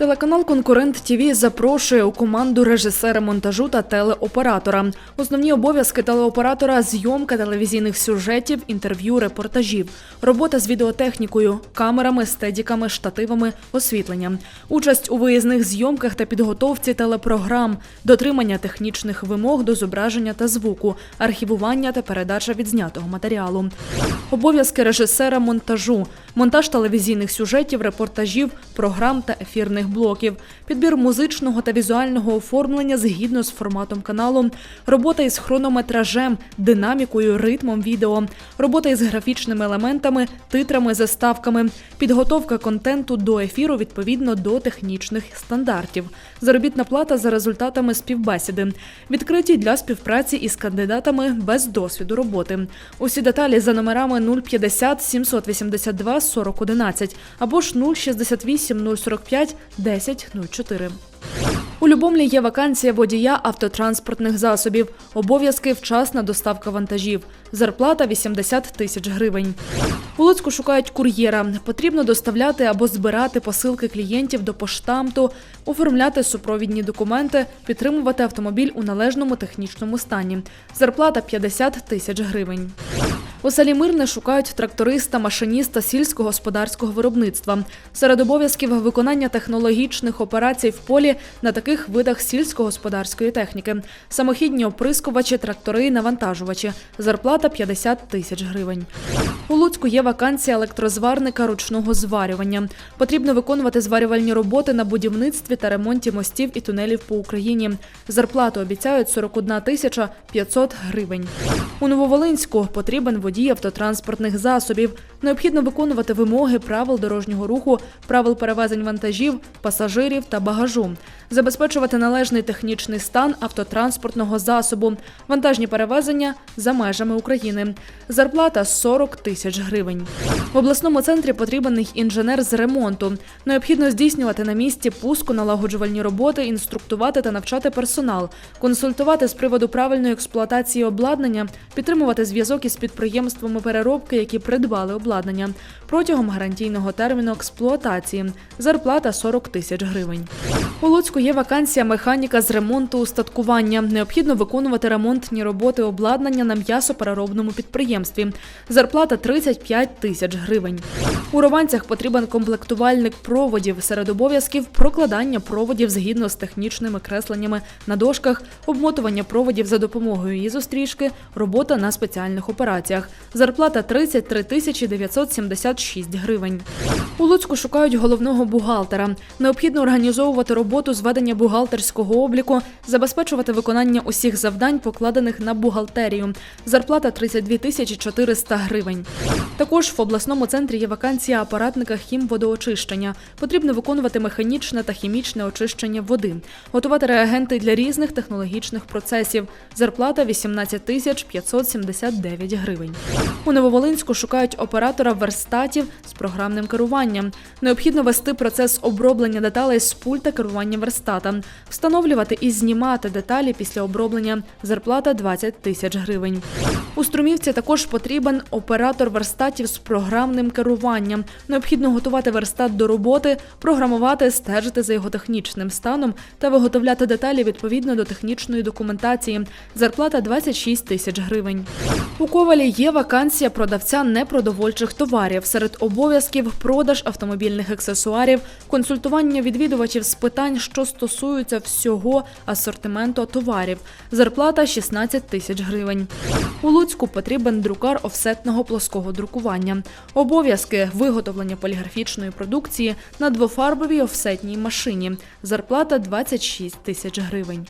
Телеканал Конкурент ТІВІ запрошує у команду режисера монтажу та телеоператора. Основні обов'язки телеоператора зйомка телевізійних сюжетів, інтерв'ю, репортажів, робота з відеотехнікою, камерами, стедіками, штативами, освітленням, участь у виїзних зйомках та підготовці телепрограм, дотримання технічних вимог до зображення та звуку, архівування та передача відзнятого матеріалу. Обов'язки режисера монтажу, монтаж телевізійних сюжетів, репортажів, програм та ефірних блоків, підбір музичного та візуального оформлення згідно з форматом каналу, робота із хронометражем, динамікою, ритмом відео, робота із графічними елементами, титрами, заставками, підготовка контенту до ефіру відповідно до технічних стандартів, заробітна плата за результатами співбесіди, відкриті для співпраці із кандидатами без досвіду роботи. Усі деталі за номерами 050 782 4011 або ж 068 045 10 04. У Любомлі є вакансія водія автотранспортних засобів, обов'язки вчасна доставка вантажів, зарплата 80 тисяч гривень. У Луцьку шукають кур'єра. Потрібно доставляти або збирати посилки клієнтів до поштамту, оформляти супровідні документи, підтримувати автомобіль у належному технічному стані. Зарплата 50 тисяч гривень. У селі Мирне шукають тракториста, машиніста сільськогосподарського виробництва. Серед обов'язків виконання технологічних операцій в полі на таких видах сільськогосподарської техніки: самохідні оприскувачі, трактори, навантажувачі. Зарплата 50 тисяч гривень. У Луцьку є вакансія електрозварника ручного зварювання. Потрібно виконувати зварювальні роботи на будівництві та ремонті мостів і тунелів по Україні. Зарплату обіцяють 41 тисяча 500 гривень. У Нововолинську потрібен водій автотранспортних засобів. Необхідно виконувати вимоги правил дорожнього руху, правил перевезень вантажів, пасажирів та багажу, забезпечувати належний технічний стан автотранспортного засобу, вантажні перевезення за межами України. Зарплата 40 тисяч гривень. В обласному центрі потрібен інженер з ремонту. Необхідно здійснювати на місці пуску налагоджувальні роботи, інструктувати та навчати персонал, консультувати з приводу правильної експлуатації обладнання, підтримувати зв'язок із підприємствами переробки, які придбали обладнання протягом гарантійного терміну експлуатації. Зарплата 40 тисяч гривень. У Луцьку є вакансія механіка з ремонту устаткування. Необхідно виконувати ремонтні роботи обладнання на м'ясопереробному підприємстві. Зарплата 35 тисяч гривень. У Рованцях потрібен комплектувальник проводів. Серед обов'язків прокладання проводів згідно з технічними кресленнями на дошках, обмотування проводів за допомогою ізострічки, робота на спеціальних операціях. Зарплата 33 тисячі 976 гривень. У Луцьку шукають головного бухгалтера. Необхідно організовувати роботу з ведення бухгалтерського обліку, забезпечувати виконання усіх завдань, покладених на бухгалтерію. Зарплата 32 тисячі 400 гривень. Також в обласному центрі є вакансія апаратника хімводоочищення. Потрібно виконувати механічне та хімічне очищення води, готувати реагенти для різних технологічних процесів. Зарплата 18 тисяч 579 гривень. У Нововолинську шукають оператора верстатів з програмним керуванням. Необхідно вести процес оброблення деталей з пульта керування верстата, встановлювати і знімати деталі після оброблення. Зарплата 20 тисяч гривень. У Струмівці також потрібен оператор верстатів з програмним керуванням. Необхідно готувати верстат до роботи, програмувати, стежити за його технічним станом та виготовляти деталі відповідно до технічної документації. Зарплата 26 тисяч гривень. У Ковалі є вакансія продавця непродовольчих товарів. Серед обов'язків продаж автомобільних аксесуарів, консультування відвідувачів з питань, що стосуються всього асортименту товарів. Зарплата 16 тисяч гривень. У Луцьку потрібен друкар офсетного плоского друкування. Обов'язки виготовлення поліграфічної продукції на двофарбовій офсетній машині. Зарплата 26 тисяч гривень.